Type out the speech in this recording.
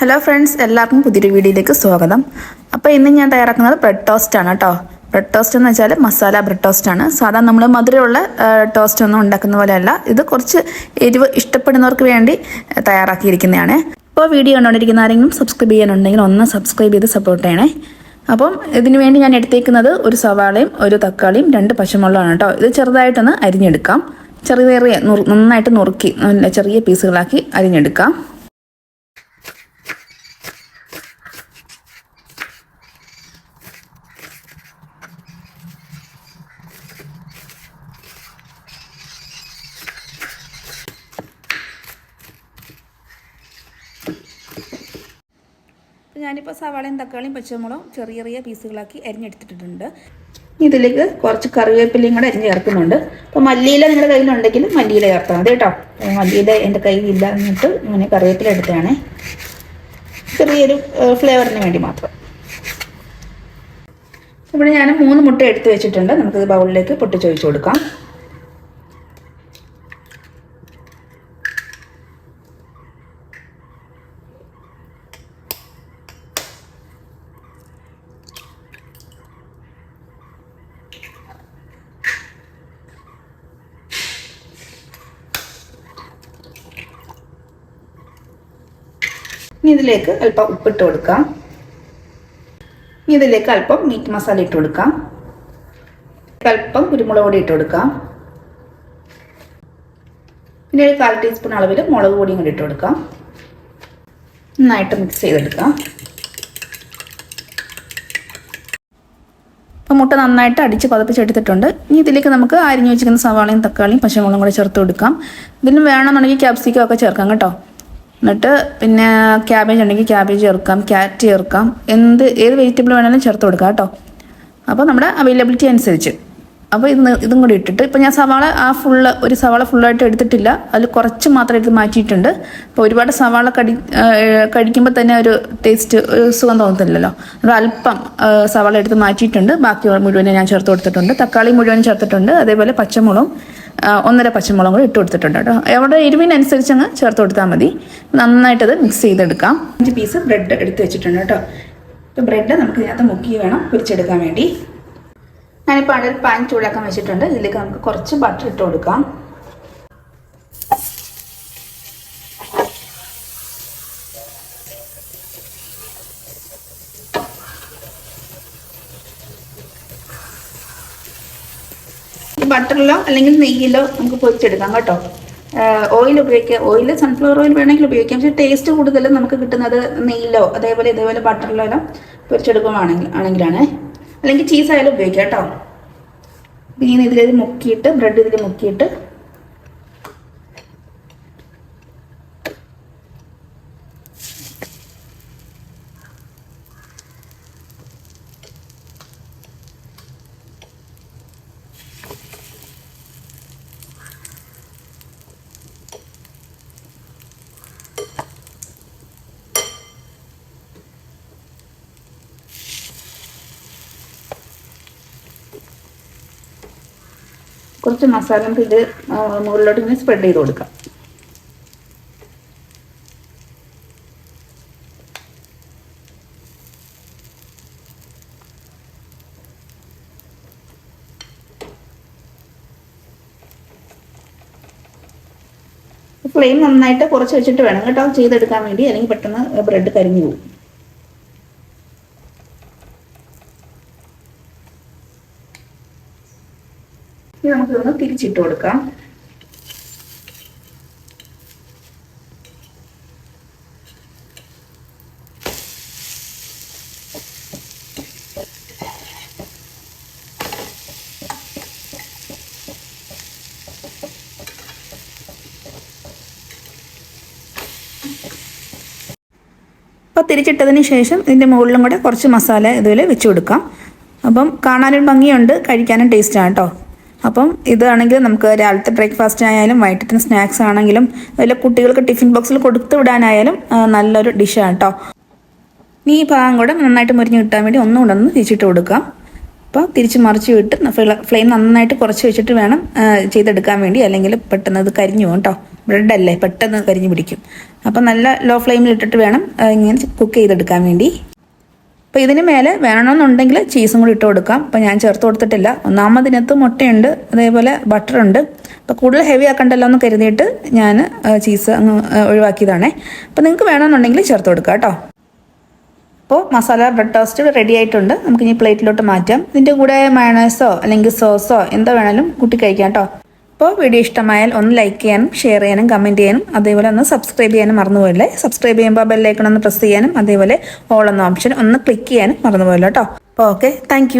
Hello friends എല്ലാവർക്കും പുതിയൊരു വീഡിയോയിലേക്ക് സ്വാഗതം. അപ്പോൾ ഇന്ന് ഞാൻ തയ്യാറാക്കുന്നത് ബ്രെഡ് ടോസ്റ്റ് ആണ് കേട്ടോ ബ്രെഡ് ടോസ്റ്റ് എന്ന് വെച്ചാൽ മസാല ബ്രെഡ് ടോസ്റ്റ് ആണ്. സാധാരണ നമ്മൾ മധുരമുള്ള ടോസ്റ്റ് ഒന്നും ഉണ്ടാക്കുന്ന പോലെയല്ല ഇത് കുറച്ച് എരിവ് ഇഷ്ടപ്പെടുന്നവർക്ക് വേണ്ടി തയ്യാറാക്കിയിരിക്കുന്നതാണ്. അപ്പോൾ വീഡിയോ കണ്ടുകൊണ്ടിരിക്കുന്ന ആരെങ്കിലും സബ്സ്ക്രൈബ് ചെയ്യാനുണ്ടെങ്കിൽ ഒന്ന് സബ്സ്ക്രൈബ് ചെയ്ത് സപ്പോർട്ട് ചെയ്യണേ. അപ്പം ഇതിനു വേണ്ടി ഞാൻ എടുത്തേക്കുന്നത് ഒരു സവാളയും ഒരു തക്കാളിയും രണ്ട് പശുമുളകാണ് കേട്ടോ ഇത് ചെറുതായിട്ടൊന്ന് അരിഞ്ഞെടുക്കാം. ചെറിയ ചെറിയ നന്നായിട്ട് നുറുക്കി ചെറിയ പീസുകളാക്കി അരിഞ്ഞെടുക്കാം. ഞാനിപ്പോൾ സവാളയും തക്കാളിയും പച്ചമുളകും ചെറിയ ചെറിയ പീസുകളാക്കി അരിഞ്ഞെടുത്തിട്ടുണ്ട് ഇതിലേക്ക് കുറച്ച് കറിവേപ്പിലയും കൂടെ അരിഞ്ഞ് ചേർക്കുന്നുണ്ട്. അപ്പോൾ മല്ലിയില നിങ്ങളുടെ കയ്യിലുണ്ടെങ്കിൽ മല്ലിയില ചേർത്താൽ മതി കേട്ടോ. മല്ലിയില എന്റെ കയ്യിലില്ല എന്നിട്ട് ഇങ്ങനെ കറിവേപ്പില എടുത്തതാണേ. ചെറിയൊരു ഫ്ലേവറിന് വേണ്ടി മാത്രം. ഇവിടെ ഞാൻ മൂന്ന് മുട്ട എടുത്ത് വെച്ചിട്ടുണ്ട്. നമുക്കിത് ബൗളിലേക്ക് പൊട്ടിച്ചൊഴിച്ച് കൊടുക്കാം. ഇനി ഇതിലേക്ക് അല്പം ഉപ്പിട്ട് കൊടുക്കാം. ഇനി ഇതിലേക്ക് അല്പം മീറ്റ് മസാല ഇട്ട് കൊടുക്കാം. അല്പം കുരുമുളക് പൊടി ഇട്ട് കൊടുക്കാം. പിന്നെ ഒരു കാൽ ടീസ്പൂൺ അളവിൽ മുളക് പൊടിയും കൂടി ഇട്ട് കൊടുക്കാം. നന്നായിട്ട് മിക്സ് ചെയ്തെടുക്കാം. അപ്പോൾ മുട്ട നന്നായിട്ട് അടിച്ച് പതപ്പിച്ചെടുത്തിട്ടുണ്ട്. ഇനി ഇതിലേക്ക് നമുക്ക് അരിഞ്ഞു വെച്ചിരിക്കുന്ന സവാളയും തക്കാളിയും പച്ചമുളകും കൂടെ ചേർത്ത് കൊടുക്കാം. ഇതിലും വേണമെന്നുണ്ടെങ്കിൽ ക്യാപ്സിക്കം ഒക്കെ ചേർക്കാം കേട്ടോ. എന്നിട്ട് പിന്നെ ക്യാബേജ് ഉണ്ടെങ്കിൽ ക്യാബേജ് ചേർക്കാം ക്യാറ്റ് ചേർക്കാം എന്ത് ഏത് വെജിറ്റബിൾ വേണമെങ്കിലും ചേർത്ത് കൊടുക്കാം കേട്ടോ. അപ്പോൾ നമ്മുടെ അവൈലബിലിറ്റി അനുസരിച്ച്. അപ്പോൾ ഇന്ന് ഇതും കൂടി ഇട്ടിട്ട് ഇപ്പോൾ ഞാൻ സവാള ആ ഫുള്ള് ഒരു സവാള ഫുള്ളായിട്ട് എടുത്തിട്ടില്ല. അതിൽ കുറച്ച് മാത്രം എടുത്ത് മാറ്റിയിട്ടുണ്ട്. അപ്പോൾ ഒരുപാട് സവാള കടി കഴിക്കുമ്പോൾ തന്നെ ഒരു ടേസ്റ്റ് ഒരു സുഖം തോന്നത്തില്ലല്ലോ. അല്പം സവാള എടുത്ത് മാറ്റിയിട്ടുണ്ട്. ബാക്കി മുഴുവനും ഞാൻ ചേർത്ത് കൊടുത്തിട്ടുണ്ട്. തക്കാളി മുഴുവൻ ചേർത്തിട്ടുണ്ട്. അതേപോലെ പച്ചമുളകും ഒന്നര പച്ചമുളകും കൂടി ഇട്ട് കൊടുത്തിട്ടുണ്ട് കേട്ടോ. അവിടെ എരിവിനനുസരിച്ച് അങ്ങ് ചേർത്ത് കൊടുത്താൽ മതി. നന്നായിട്ടത് മിക്സ് ചെയ്തെടുക്കാം. അഞ്ച് പീസ് ബ്രെഡ് എടുത്ത് വെച്ചിട്ടുണ്ട് കേട്ടോ. ബ്രെഡ് നമുക്ക് ഇതിനകത്ത് മുക്കി വേണം പൊരിച്ചെടുക്കാൻ വേണ്ടി. ഞാനിപ്പോൾ അവിടെ ഒരു പാൻ ചൂടാക്കാൻ വെച്ചിട്ടുണ്ട്. ഇതിലേക്ക് നമുക്ക് കുറച്ച് ബട്ടർ ഇട്ട് കൊടുക്കാം. ഈ ബട്ടറിലോ അല്ലെങ്കിൽ നെയ്യിലോ നമുക്ക് പൊരിച്ചെടുക്കാം കേട്ടോ. ഓയിൽ ഉപയോഗിക്കുക ഓയിൽ സൺഫ്ലവർ ഓയിൽ വേണമെങ്കിൽ ഉപയോഗിക്കാം. പക്ഷേ ടേസ്റ്റ് കൂടുതൽ നമുക്ക് കിട്ടുന്നത് നെയ്യിലോ അതേപോലെ ഇതേപോലെ ബട്ടറിലോ പൊരിച്ചെടുക്കുവാണെങ്കിൽ ആണെങ്കിലാണ്. അല്ലെങ്കിൽ ചീസ് ആയാലും ഉപയോഗിക്കാം കേട്ടോ. പിന്നെ ഇതിൽ മുക്കിയിട്ട് ബ്രെഡ് ഇതിൽ മുക്കിയിട്ട് കുറച്ച് മസാല നമുക്ക് മുകളിലോട്ട് ഇങ്ങനെ സ്പ്രെഡ് ചെയ്ത് കൊടുക്കാം. ഫ്ലെയിം നന്നായിട്ട് കുറച്ച് വെച്ചിട്ട് വേണം കേട്ടോ. ചെയ്തെടുക്കാൻ വേണ്ടി. അല്ലെങ്കിൽ പെട്ടെന്ന് ബ്രെഡ് കരിഞ്ഞു പോകും. ഇനി നമുക്ക് ഇതൊന്ന് തിരിച്ചിട്ട് കൊടുക്കാം. അപ്പോൾ തിരിച്ചിട്ടതിന് ശേഷം ഇതിന്റെ മുകളിലും കൂടെ കുറച്ച് മസാല ഇതുപോലെ വെച്ച് കൊടുക്കാം. അപ്പം കാണാനും ഭംഗിയുണ്ട് കഴിക്കാനും ടേസ്റ്റാണ് കേട്ടോ അപ്പം ഇതാണെങ്കിൽ നമുക്ക് രാവിലത്തെ ബ്രേക്ക്ഫാസ്റ്റ് ആയാലും വൈകിട്ടത്തിന് സ്നാക്സ് ആണെങ്കിലും അതുപോലെ കുട്ടികൾക്ക് ടിഫിൻ ബോക്സിൽ കൊടുത്തു വിടാനായാലും നല്ലൊരു ഡിഷാണ് കേട്ടോ ഇനി ഈ ഭാഗം കൂടെ നന്നായിട്ട് മുരിഞ്ഞ് കിട്ടാൻ വേണ്ടി ഒന്നും കൂടെ ഒന്ന് തിരിച്ചിട്ട് കൊടുക്കാം. അപ്പോൾ തിരിച്ച് മറിച്ച് വിട്ട് ഫ്ലെയിം നന്നായിട്ട് കുറച്ച് വെച്ചിട്ട് വേണം ചെയ്തെടുക്കാൻ വേണ്ടി അല്ലെങ്കിൽ പെട്ടെന്ന് അത് കരിഞ്ഞു പോകും കേട്ടോ ബ്രെഡ് അല്ലേ പെട്ടെന്ന് കരിഞ്ഞു പിടിക്കും. അപ്പം നല്ല ലോ ഫ്ലെയിമിൽ ഇട്ടിട്ട് വേണം ഇങ്ങനെ കുക്ക് ചെയ്തെടുക്കാൻ വേണ്ടി. അപ്പോൾ ഇതിന് മേലെ വേണമെന്നുണ്ടെങ്കിൽ ചീസും കൂടി ഇട്ട് കൊടുക്കാം. അപ്പോൾ ഞാൻ ചേർത്ത് കൊടുത്തിട്ടില്ല. ഒന്നാമതിനകത്ത് മുട്ടയുണ്ട് അതേപോലെ ബട്ടറുണ്ട് അപ്പോൾ കൂടുതൽ ഹെവി ആക്കണ്ടല്ലോ എന്ന് കരുതിയിട്ട് ഞാൻ ചീസ് അങ്ങ് ഒഴിവാക്കിയതാണേ. അപ്പോൾ നിങ്ങൾക്ക് വേണമെന്നുണ്ടെങ്കിൽ ചേർത്ത് കൊടുക്കാം കേട്ടോ. അപ്പോൾ മസാല ബ്രെഡ് ടോസ്റ്റ് റെഡി ആയിട്ടുണ്ട്. നമുക്ക് ഇനി പ്ലേറ്റിലോട്ട് മാറ്റാം. ഇതിന്റെ കൂടെ മയണൈസോ അല്ലെങ്കിൽ സോസോ എന്താ വേണമെങ്കിലും കൂട്ടി കഴിക്കാം കേട്ടോ. അപ്പോൾ വീഡിയോ ഇഷ്ടമായാൽ ഒന്ന് ലൈക്ക് ചെയ്യാനും ഷെയർ ചെയ്യാനും കമന്റ് ചെയ്യാനും അതേപോലെ ഒന്ന് സബ്സ്ക്രൈബ് ചെയ്യാനും മറന്നുപോയില്ലേ സബ്സ്ക്രൈബ് ചെയ്യുമ്പോൾ ബെല്ലൈക്കൺ ഒന്ന് പ്രസ് ചെയ്യാനും അതേപോലെ ഓൾ എന്ന ഓപ്ഷൻ ഒന്ന് ക്ലിക്ക് ചെയ്യാനും മറന്നുപോയല്ലോ കേട്ടോ അപ്പോൾ ഓക്കെ താങ്ക്